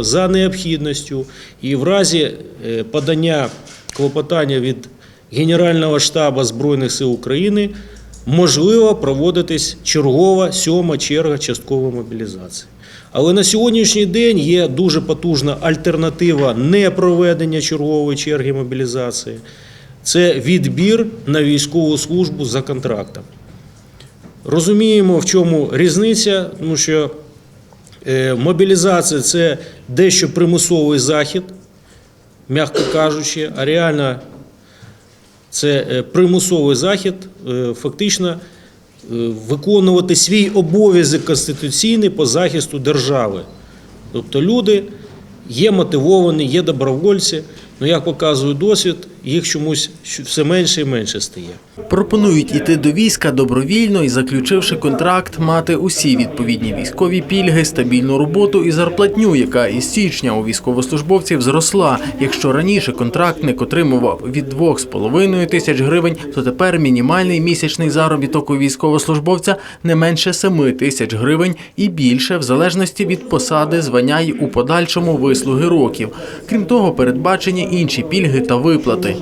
За необхідністю і в разі е, подання клопотання від Генерального штабу Збройних сил України можливо проводитись чергова сьома черга часткової мобілізації. Але на сьогоднішній день є дуже потужна альтернатива непроведення чергової черги мобілізації. Це відбір на військову службу за контрактом. Розуміємо, в чому різниця, тому що Мобілізація це дещо примусовий захід, м'яко кажучи, а реально це е, примусовий захід, е, фактично е, виконувати свій обов'язок конституційний по захисту держави. Тобто люди є мотивовані, є добровольці, але як показує досвід, їх чомусь все менше і менше стає. Пропонують іти до війська добровільно і, заключивши контракт, мати усі відповідні військові пільги, стабільну роботу і зарплатню, яка із січня у військовослужбовців зросла. Якщо раніше контрактник отримував від 2,5 тисяч гривень, то тепер мінімальний місячний заробіток у військовослужбовця не менше 7 тисяч гривень і більше, в залежності від посади, звання й у подальшому вислуги років. Крім того, передбачені інші пільги та виплати.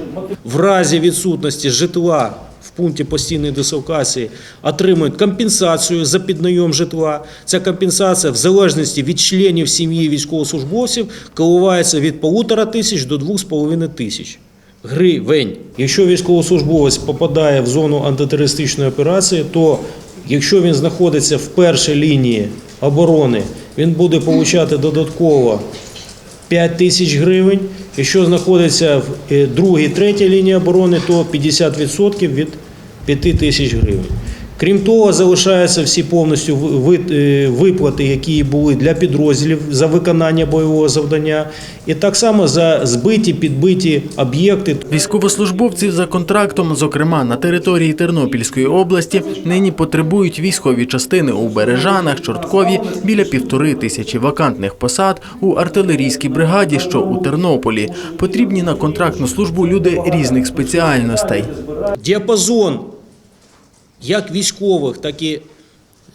В разі відсутності житла в пункті постійної дислокації отримують компенсацію за піднайом житла. Ця компенсація в залежності від членів сім'ї військовослужбовців коливається від полутора тисяч до двох з половиною тисяч гривень. Якщо військовослужбовець попадає в зону антитерористичної операції, то якщо він знаходиться в першій лінії оборони, він буде отримати додатково 5 тисяч гривень. Якщо знаходиться в е, другій, третій лінії оборони, то 50% від 5 тисяч гривень. Крім того, залишаються всі повністю е, виплати, які були для підрозділів за виконання бойового завдання, і так само за збиті, підбиті об'єкти. Військовослужбовців за контрактом, зокрема на території Тернопільської області, нині потребують військові частини у Бережанах, Чорткові біля півтори тисячі вакантних посад у артилерійській бригаді, що у Тернополі. Потрібні на контрактну службу люди різних спеціальностей. Діапазон як військових, так і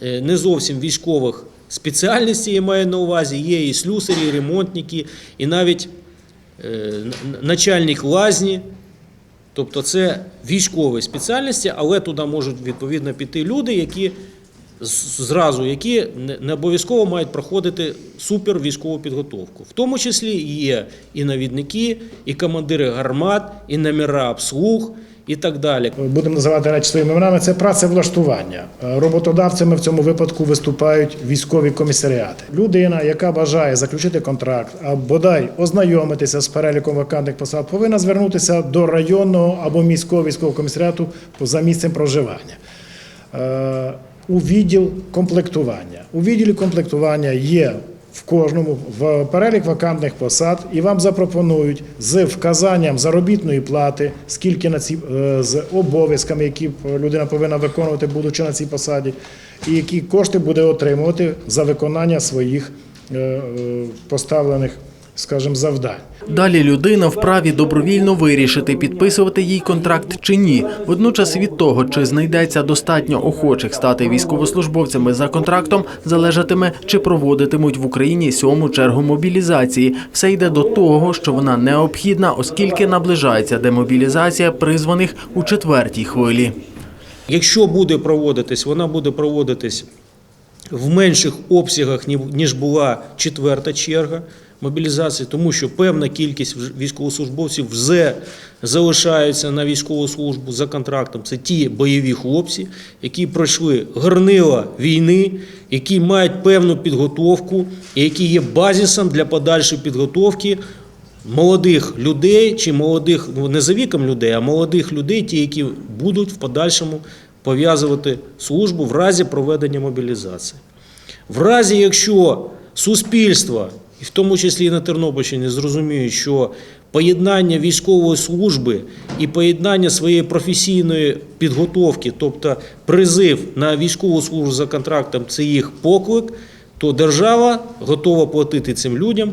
е, не зовсім військових спеціальностей я маю на увазі. Є і слюсарі, і ремонтники, і навіть е, начальник лазні. Тобто це військові спеціальності, але туди можуть відповідно піти люди, які зразу, які не- обов'язково мають проходити супер військову підготовку. В тому числі є і навідники, і командири гармат, і номера обслуг, і так далі. будемо називати речі своїми іменами, це працевлаштування. Е, Роботодавцями в цьому випадку виступають військові комісаріати. Людина, яка бажає заключити контракт, а бодай ознайомитися з переліком вакантних посад, повинна звернутися до районного або міського військового комісаріату за місцем проживання. У відділ комплектування. У відділі комплектування є в кожному в перелік вакантних посад, і вам запропонують з вказанням заробітної плати, скільки на ці е, з обов'язками, які людина повинна виконувати, будучи на цій посаді, і які кошти буде отримувати за виконання своїх е, е, поставлених, скажімо, завдань. Далі людина вправі добровільно вирішити, підписувати їй контракт чи ні. Водночас від того, чи знайдеться достатньо охочих стати військовослужбовцями за контрактом, залежатиме, чи проводитимуть в Україні сьому чергу мобілізації. Все йде до того, що вона необхідна, оскільки наближається демобілізація призваних у четвертій хвилі. Якщо буде проводитись, вона буде проводитись в менших обсягах, ні- ніж була четверта черга мобілізації, тому що певна кількість військовослужбовців вже залишаються на військову службу за контрактом. Це ті бойові хлопці, які пройшли горнила війни, які мають певну підготовку і які є базисом для подальшої підготовки молодих людей чи молодих, ну не за віком людей, а молодих людей, ті, які будуть в подальшому пов'язувати службу в разі проведення мобілізації. В разі, якщо суспільство, і в тому числі і на Тернопільщині, зрозуміють, що поєднання військової служби і поєднання своєї професійної підготовки, тобто призив на військову службу за контрактом, це їх поклик, то держава готова платити цим людям